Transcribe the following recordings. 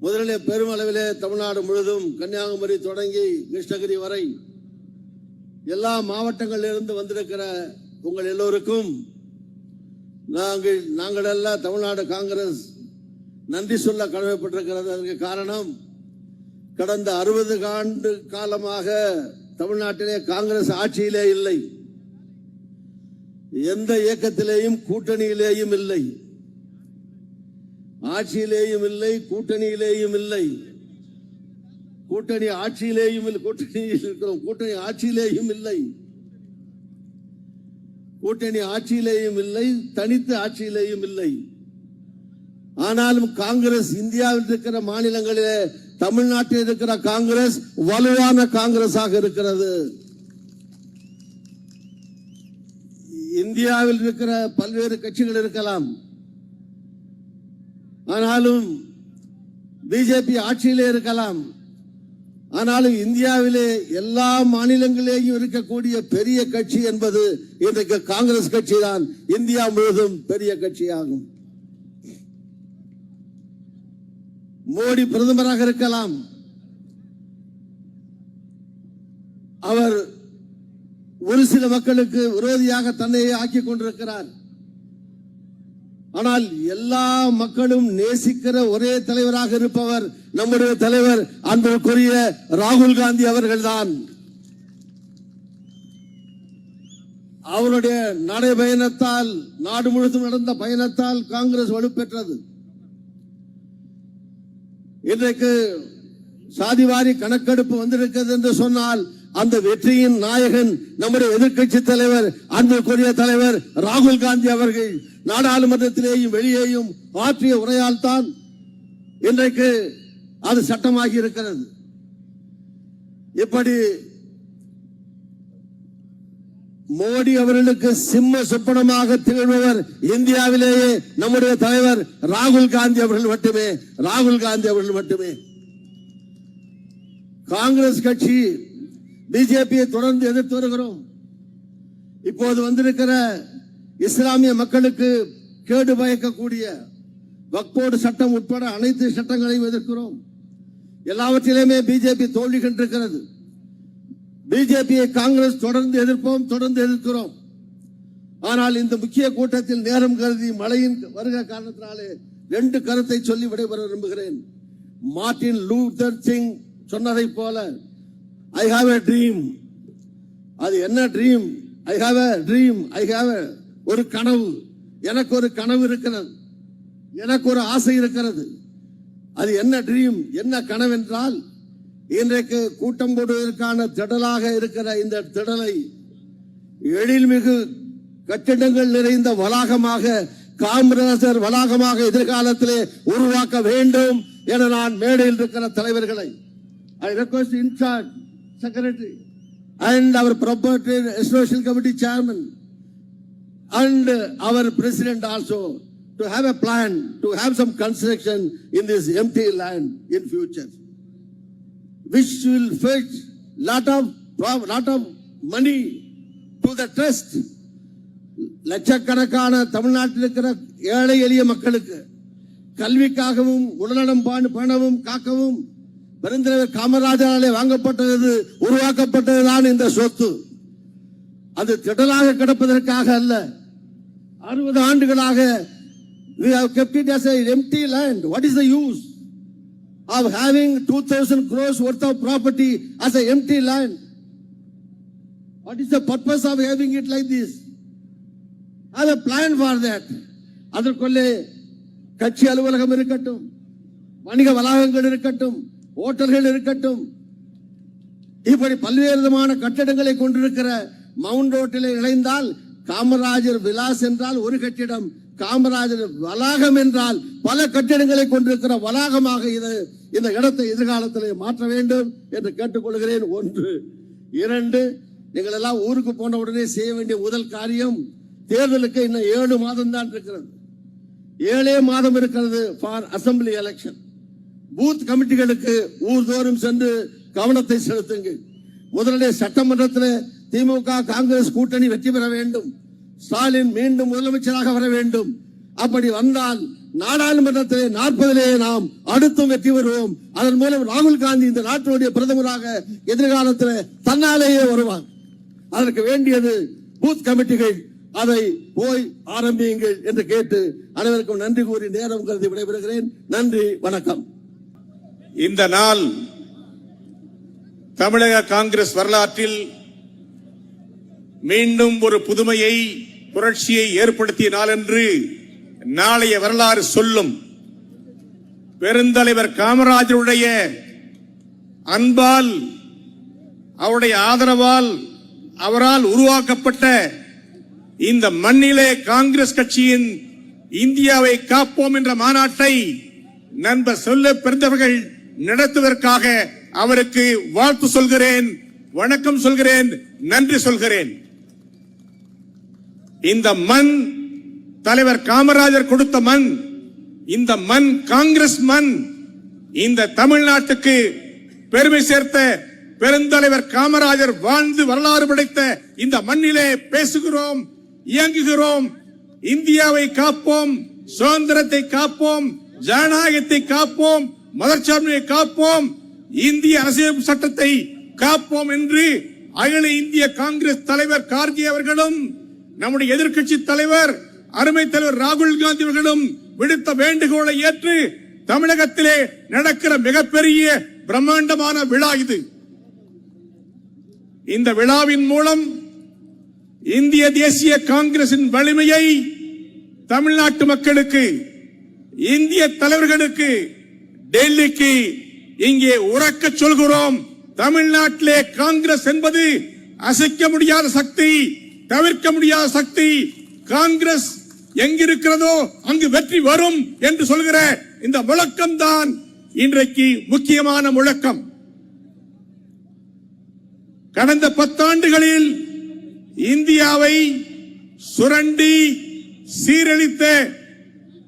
முதலிலே பெருமளவிலே தமிழ்நாடு முழுதும் கன்னியாகுமரி தொடங்கி கிருஷ்ணகிரி வரை எல்லா மாவட்டங்களிலிருந்து வந்திருக்கிற உங்கள் எல்லோருக்கும் நாங்கள் நாங்கள் எல்லாம் தமிழ்நாடு காங்கிரஸ் நன்றி சொல்ல கடமைப்பட்டிருக்கிறது. அதற்கு காரணம் கடந்த அறுபது ஆண்டு காலமாக தமிழ்நாட்டிலே காங்கிரஸ் ஆட்சியிலே இல்லை. எந்த இயக்கத்திலேயும் கூட்டணியிலேயும் இல்லை. ஆட்சியிலேயும் இல்லை கூட்டணியிலேயும் இல்லை. கூட்டணி ஆட்சியிலேயும் இல்லை கூட்டணியில் இருக்கிறோம். கூட்டணி ஆட்சியிலேயும் இல்லை. கூட்டணி ஆட்சியிலேயும் இல்லை தனித்து ஆட்சியிலேயும் இல்லை. ஆனாலும் காங்கிரஸ் இந்தியாவில் இருக்கிற மாநிலங்களிலே தமிழ்நாட்டில் இருக்கிற காங்கிரஸ் வலுவான காங்கிரஸாக இருக்கிறது. இந்தியாவில் இருக்கிற பல்வேறு கட்சிகள் இருக்கலாம். ஆனாலும் பிஜேபி ஆட்சியிலே இருக்கலாம். ஆனாலும் இந்தியாவிலே எல்லா மாநிலங்களிலேயும் இருக்கக்கூடிய பெரிய கட்சி என்பது இன்றைக்கு காங்கிரஸ் கட்சி தான் இந்தியா முழுவதும் பெரிய கட்சியாகும். மோடி பிரதமராக இருக்கலாம். அவர் ஒரு சில மக்களுக்கு விரோதியாக தன்னையே ஆக்கிக் கொண்டிருக்கிறார். ஆனால் எல்லா மக்களும் நேசிக்கிற ஒரே தலைவராக இருப்பவர் நம்முடைய தலைவர் அன்புக்குரிய ராகுல் காந்தி அவர்கள்தான். அவருடைய நடைபயணத்தால் நாடு முழுவதும் நடந்த பயணத்தால் காங்கிரஸ் வலுப்பெற்றது. இன்றைக்கு சாதிவாரி கணக்கெடுப்பு வந்திருக்கிறது என்று சொன்னால் அந்த வெற்றியின் நாயகன் நம்முடைய எதிர்க்கட்சி தலைவர் அன்புக்குரிய தலைவர் ராகுல் காந்தி அவர்கள் நாடாளுமன்றத்திலேயும் வெளியேயும் ஆற்றிய உரையால் தான் இன்றைக்கு அது சட்டமாகி இருக்கிறது. இப்படி மோடி அவர்களுக்கு சிம்ம சொப்பனமாக திகழ்பவர் இந்தியாவிலேயே நம்முடைய தலைவர் ராகுல் காந்தி அவர்கள் மட்டுமே ராகுல் காந்தி அவர்கள் மட்டுமே. காங்கிரஸ் கட்சி பிஜேபியை தொடர்ந்து எதிர்த்து வருகிறோம். இப்போது வந்திருக்கிற இஸ்லாமிய மக்களுக்கு கேடு பயக்கக்கூடிய வக்போர்டு சட்டம் உட்பட அனைத்து சட்டங்களையும் எதிர்க்கிறோம். எல்லாவற்றிலுமே பிஜேபி தோல்வி கண்டிருக்கிறது. பிஜேபியை காங்கிரஸ் தொடர்ந்து எதிர்ப்போம் தொடர்ந்து எதிர்க்கிறோம். ஆனால் இந்த முக்கிய கூட்டத்தில் நேரம் கருதி மழையின் வருகை காரணத்தினாலே ரெண்டு கருத்தை சொல்லி விடைபெற விரும்புகிறேன். மார்ட்டின் லூதர் சிங் சொன்னதை போல ஐ ஹாவ் எ ட்ரீம் அது என்ன dream I have a dream I have ஒரு கனவு. எனக்கு ஒரு கனவு இருக்கிறது. எனக்கு ஒரு ஆசை இருக்கிறது. அது என்ன ட்ரீம் என்ன கனவென்றால் இன்றைக்கு கூட்டம் போடுவதற்கான திடலாக இருக்கிற இந்த திடலை எழில்மிகு கட்டிடங்கள் நிறைந்த வளாகமாக காமராஜர் வளாகமாக எதிர்காலத்திலே உருவாக்க வேண்டும் என நான் மேடையில் இருக்கிற தலைவர்களை I request incharge secretary and our property association committee chairman and our president also to have a plan to have some construction in this empty land in future which will fetch lot of lot of money to the trust லட்சக்கணக்கான தமிழ்நாட்டில் இருக்கிற ஏழை எளிய மக்களுக்கு கல்விக்காகவும் உடல்நலம் பாணு பணவும் காக்கவும் பெருந்தலைவர் காமராஜராலே வாங்கப்பட்டது உருவாக்கப்பட்டதுதான் இந்த சொத்து அது திடலாக கிடப்பதற்காக அல்ல அறுபது ஆண்டுகளாக we have kept it as an empty land what is the use of having 2000 crores worth of property as an empty land what is the purpose of having it like this have a plan for that அதற்குள்ளே கட்சி அலுவலகம் இருக்கட்டும் வணிக வளாகங்கள் இருக்கட்டும் ஹோட்டல்கள் இருக்கட்டும். இப்படி பல்வேறு விதமான கட்டிடங்களை கொண்டிருக்கிற மவுண்ட் ரோட்டில் இணைந்தால் காமராஜர் விலாஸ் என்றால் ஒரு கட்டிடம் காமராஜர் வளாகம் என்றால் பல கட்டிடங்களை கொண்டிருக்கிற வளாகமாக இது இந்த இடத்தை எதிர்காலத்தில் மாற்ற வேண்டும் என்று கேட்டுக்கொள்கிறேன். ஒன்று. இரண்டு நீங்கள் எல்லாம் ஊருக்கு போன உடனே செய்ய வேண்டிய முதல் காரியம் தேர்தலுக்கு இன்னும் ஏழு மாதம் தான் இருக்கிறது. ஏழே மாதம் இருக்கிறது ஃபார் அசம்பிளி எலெக்ஷன் பூத் கமிட்டிகளுக்கு ஊர்தோறும் சென்று கவனத்தை செலுத்துங்கள் முதலிலே சட்டமன்றத்தில் திமுக காங்கிரஸ் கூட்டணி வெற்றி பெற வேண்டும். ஸ்டாலின் மீண்டும் முதலமைச்சராக வர வேண்டும். அப்படி வந்தால் நாடாளுமன்றத்திலே நாற்பதிலே நாம் அடுத்தும் வெற்றி பெறுவோம். அதன் மூலம் ராகுல் காந்தி இந்த நாட்டினுடைய பிரதமராக எதிர்காலத்தில் தன்னாலேயே வருவார். அதற்கு வேண்டியது பூத் கமிட்டிகள். அதை போய் ஆரம்பியுங்கள் என்று கேட்டு அனைவருக்கும் நன்றி கூறி நேரம் கருதி விடைபெறுகிறேன். நன்றி வணக்கம். இந்த நாள் தமிழக காங்கிரஸ் வரலாற்றில் மீண்டும் ஒரு புதுமையை புரட்சியை ஏற்படுத்திய நாள் என்று நாளைய வரலாறு சொல்லும். பெருந்தலைவர் காமராஜருடைய அன்பால் அவருடைய ஆதரவால் அவரால் உருவாக்கப்பட்ட இந்த மண்ணிலே காங்கிரஸ் கட்சியின் இந்தியாவை காப்போம் என்ற மாநாட்டை நண்பர் சொல்ல பிறந்தவர்கள் நடத்துவதற்காக அவருக்கு வாழ்த்து சொல்கிறேன் வணக்கம் சொல்கிறேன் நன்றி சொல்கிறேன். இந்த மண் தலைவர் காமராஜர் கொடுத்த மண் இந்த மண் காங்கிரஸ் மண் இந்த தமிழ்நாட்டுக்கு பெருமை சேர்த்த பெருந்தலைவர் காமராஜர் வாழ்ந்து வரலாறு படைத்த இந்த மண்ணிலே பேசுகிறோம் இயங்குகிறோம் இந்தியாவை காப்போம் சுதந்திரத்தை காப்போம் ஜனநாயகத்தை காப்போம் மதச்சார்பை காப்போம் இந்திய அரசியல் சட்டத்தை காப்போம் என்று அகில இந்திய காங்கிரஸ் தலைவர் கார்கே அவர்களும் நம்முடைய எதிர்க்கட்சி தலைவர் அருமை தலைவர் ராகுல் காந்தி அவர்களும் விடுத்த வேண்டுகோளை ஏற்று தமிழகத்திலே நடக்கிற மிகப்பெரிய பிரம்மாண்டமான விழா இது. இந்த விழாவின் மூலம் இந்திய தேசிய காங்கிரசின் வலிமையை தமிழ்நாட்டு மக்களுக்கு இந்திய தலைவர்களுக்கு டெல்லிக்கு இங்கே உறக்க சொல்கிறோம். தமிழ்நாட்டிலே காங்கிரஸ் என்பது அசைக்க முடியாத சக்தி தவிர்க்க முடியாத சக்தி. காங்கிரஸ் எங்கிருக்கிறதோ அங்கு வெற்றி வரும் என்று சொல்கிற இந்த முழக்கம் தான் இன்றைக்கு முக்கியமான முழக்கம். கடந்த பத்தாண்டுகளில் இந்தியாவை சுரண்டி சீரழித்த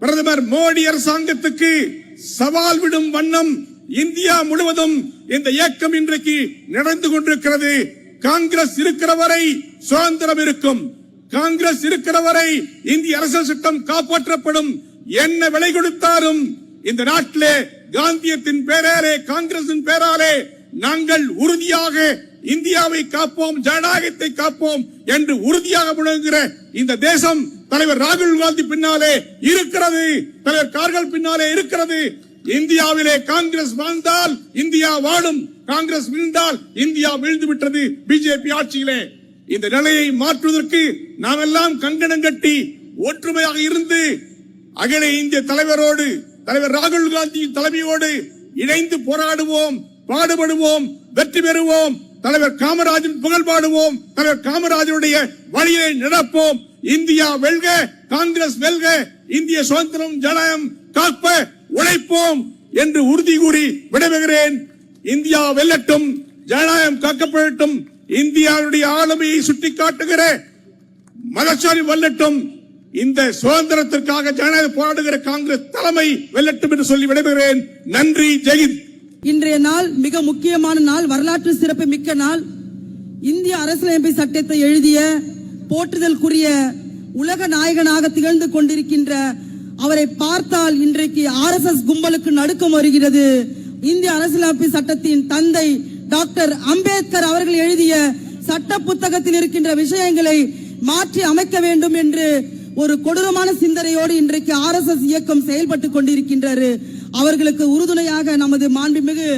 பிரதமர் மோடி அரசாங்கத்துக்கு சவால் விடும் வண்ணம் இந்தியா முழுவதும் இந்த இயக்கம் இன்றைக்கு நடந்து கொண்டிருக்கிறது. காங்கிரஸ் இருக்கிற வரை சுதந்திரம் இருக்கும். காங்கிரஸ் இருக்கிற வரை இந்திய அரசியல் சட்டம் காப்பாற்றப்படும். என்ன விலை கொடுத்தாலும் இந்த நாட்டிலே காந்தியத்தின் பேராலே காங்கிரசின் பேராலே நாங்கள் உறுதியாக இந்தியாவை காப்போம் ஜனநாயகத்தை காப்போம் என்று உறுதியாக முழங்குகிற இந்த தேசம் தலைவர் ராகுல் காந்தி பின்னாலே இருக்கிறது. தலைவர் கார்கள் பின்னாலே இருக்கிறது. இந்தியாவிலே காங்கிரஸ் வாழ்ந்தால் இந்தியா வாழும். காங்கிரஸ் வீழ்ந்தால் இந்தியா வீழ்ந்து விட்டது பிஜேபி ஆட்சியிலே. இந்த நிலையை மாற்றுவதற்கு நாம் எல்லாம் கங்கணம் கட்டி ஒற்றுமையாக இருந்து அகில இந்திய தலைவரோடு தலைவர் ராகுல் காந்தி தலைமையோடு இணைந்து போராடுவோம் பாடுபடுவோம் வெற்றி பெறுவோம். தலைவர் காமராஜன் புகழ் பாடுவோம். தலைவர் காமராஜருடைய வழியை நடப்போம். இந்தியா வெல்க காங்கிரஸ் வெல்க இந்திய சுதந்திரம் ஜனநாயகம் காப்ப உழைப்போம் என்று உறுதி கூறி விடைபெறுகிறேன். இந்தியா வெல்லட்டும் ஜனநாயகம் காக்கப்படட்டும் இந்தியாவுடைய ஆளுமையை சுட்டிக்காட்டுகிற மதச்சாரி வெல்லட்டும் இந்த சுதந்திரத்திற்காக ஜனநாயக போராடுகிற காங்கிரஸ் தலைமை வெல்லட்டும் என்று சொல்லி விடைபெறுகிறேன். நன்றி ஜெயித் இன்றைய நாள் மிக முக்கியமான நாள் வரலாற்று சிறப்பு மிக்க நாள். இந்திய அரசியலமைப்பு சட்டத்தை எழுதிய போற்றுதலுக்குரிய உலக நாயகனாக திகழ்ந்து கொண்டிருக்கின்ற அவரை பார்த்தால் இன்றைக்கு ஆர்எஸ்எஸ் கும்பலுக்கு நடுக்கம் வருகிறது. இந்திய அரசியலமைப்பு சட்டத்தின் தந்தை டாக்டர் அம்பேத்கர் அவர்கள் எழுதிய சட்ட புத்தகத்தில் இருக்கின்ற விஷயங்களை மாற்றி அமைக்க வேண்டும் என்று ஒரு கொடூரமான சிந்தனையோடு இன்றைக்கு ஆர்எஸ்எஸ் இயக்கம் செயல்பட்டு கொண்டிருக்கின்றது. அவர்களுக்கு உறுதுணையாக நமது மாண்புமிகு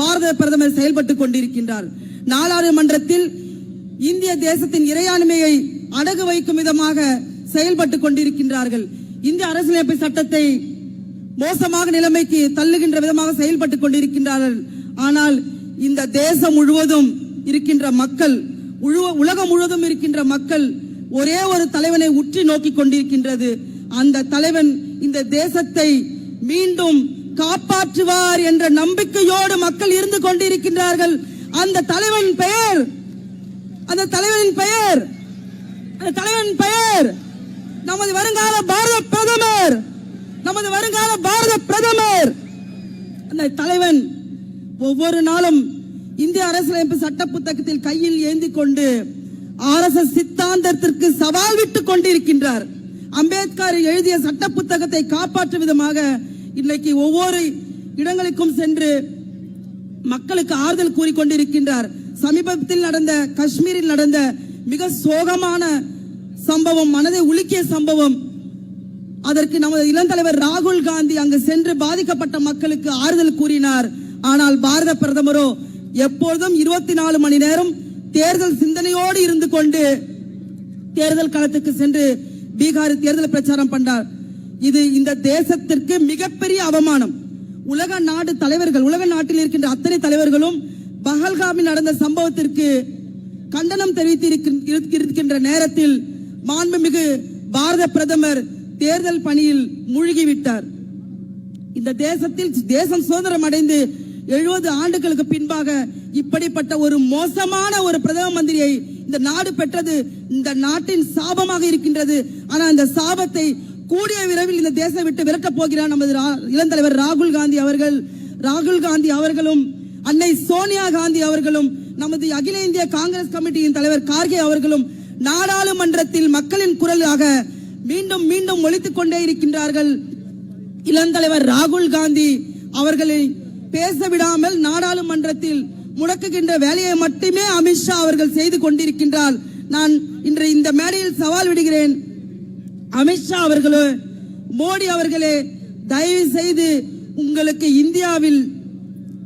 பாரத பிரதமர் செயல்பட்டு கொண்டிருக்கின்றார். நாடாளுமன்றத்தில் இந்திய தேசத்தின் இறையாண்மையை அடகு வைக்கும் விதமாக செயல்பட்டு கொண்டிருக்கின்றார்கள். இந்திய அரசியலமைப்பு சட்டத்தை மோசமாக நிலைமைக்கு தள்ளுகின்ற விதமாக செயல்பட்டு கொண்டிருக்கின்றார்கள். ஆனால் இந்த தேசம் முழுவதும் இருக்கின்ற மக்கள் உழுவ- உலகம் முழுவதும் இருக்கின்ற மக்கள் ஒரே ஒரு தலைவனை உற்றி நோக்கி கொண்டிருக்கின்றது. அந்த தலைவன் இந்த தேசத்தை மீண்டும் காப்பாற்றுவார் என்ற நம்பிக்கையோடு மக்கள் இருந்து கொண்டிருக்கின்றார்கள். அந்த தலைவன் பெயர் அந்த தலைவரின் பெயர் அந்த தலைவரின் பெயர் நமது வருங்கால பாரத பிரதமர் நமது வருங்கால பாரத பிரதமர். அந்த தலைவன் ஒவ்வொரு நாளும் இந்திய அரசியலமைப்பு சட்ட புத்தகத்தில் கையில் ஏந்தி கொண்டு ஆர்எஸ்எஸ் சித்தாந்தத்திற்கு சவால் விட்டுக் கொண்டிருக்கின்றார். அம்பேத்கர் எழுதிய சட்ட புத்தகத்தை காப்பாற்றும் விதமாக இன்னைக்கு ஒவ்வொரு இடங்களுக்கும் சென்று மக்களுக்கு ஆறுதல் கூறிக்கொண்டிருக்கின்றார் சமீபத்தில் நடந்த காஷ்மீரில் நடந்த மிக சோகமான சம்பவம் மனதை உலுக்கிய சம்பவம். அதற்கு நமது இளந்தலைவர் ராகுல் காந்தி அங்கு சென்று பாதிக்கப்பட்ட மக்களுக்கு ஆறுதல் கூறினார். ஆனால் பாரத பிரதமரோ எப்பொழுதும் இருபத்தி நாலு மணி நேரம் தேர்தல் சிந்தனையோடு இருந்து கொண்டு தேர்தல் களத்துக்கு சென்று பீகார் தேர்தல் பிரச்சாரம் பண்ணார் இது இந்த தேசத்திற்கு மிகப்பெரிய அவமானம். உலக நாடு தலைவர்கள் உலக நாட்டில் இருக்கின்ற அத்தனை தலைவர்களும் பஹல்காமில் நடந்த சம்பவத்திற்கு கண்டனம் தெரிவித்து இருக்கின்ற நேரத்தில் மாண்புமிகு பாரத பிரதமர் தேர்தல் பணியில் மூழ்கிவிட்டார். இந்த தேசத்தில் தேசம் சுதந்திரம் அடைந்து எழுபது ஆண்டுகளுக்கு பின்பாக இப்படிப்பட்ட ஒரு மோசமான ஒரு பிரதம மந்திரியை இந்த நாடு பெற்றது இந்த நாட்டின் சாபமாக இருக்கின்றது. ஆனால் இந்த சாபத்தை கூடிய விரைவில் இந்த தேசம் விட்டு விரட்டப் போகிறார் நமது இளந்தலைவர் ராகுல் காந்தி அவர்கள். ராகுல் காந்தி அவர்களும் அன்னை சோனியா காந்தி அவர்களும் நமது அகில இந்திய காங்கிரஸ் கமிட்டியின் தலைவர் கார்கே அவர்களும் நாடாளுமன்றத்தில் மக்களின் குரலாக மீண்டும் மீண்டும் ஒழித்துக் கொண்டே இருக்கின்றார்கள். இளந்தலைவர் ராகுல் காந்தி அவர்களை பேச விடாமல் நாடாளுமன்றத்தில் முடக்குகின்ற வேலையை மட்டுமே அமித்ஷா அவர்கள் செய்து கொண்டிருக்கின்றார். நான் இன்று இந்த மேடையில் சவால் விடுகிறேன். அமித்ஷா அவர்களே மோடி அவர்களே தயவு செய்து உங்களுக்கு இந்தியாவில்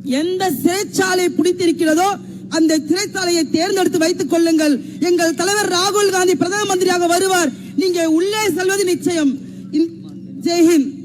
எந்த சிறைச்சாலை பிடித்திருக்கிறதோ அந்த சிறைச்சாலையை தேர்ந்தெடுத்து வைத்துக் கொள்ளுங்கள். எங்கள் தலைவர் ராகுல் காந்தி பிரதம மந்திரியாக வருவார். நீங்க உள்ளே செல்வது நிச்சயம். இன்-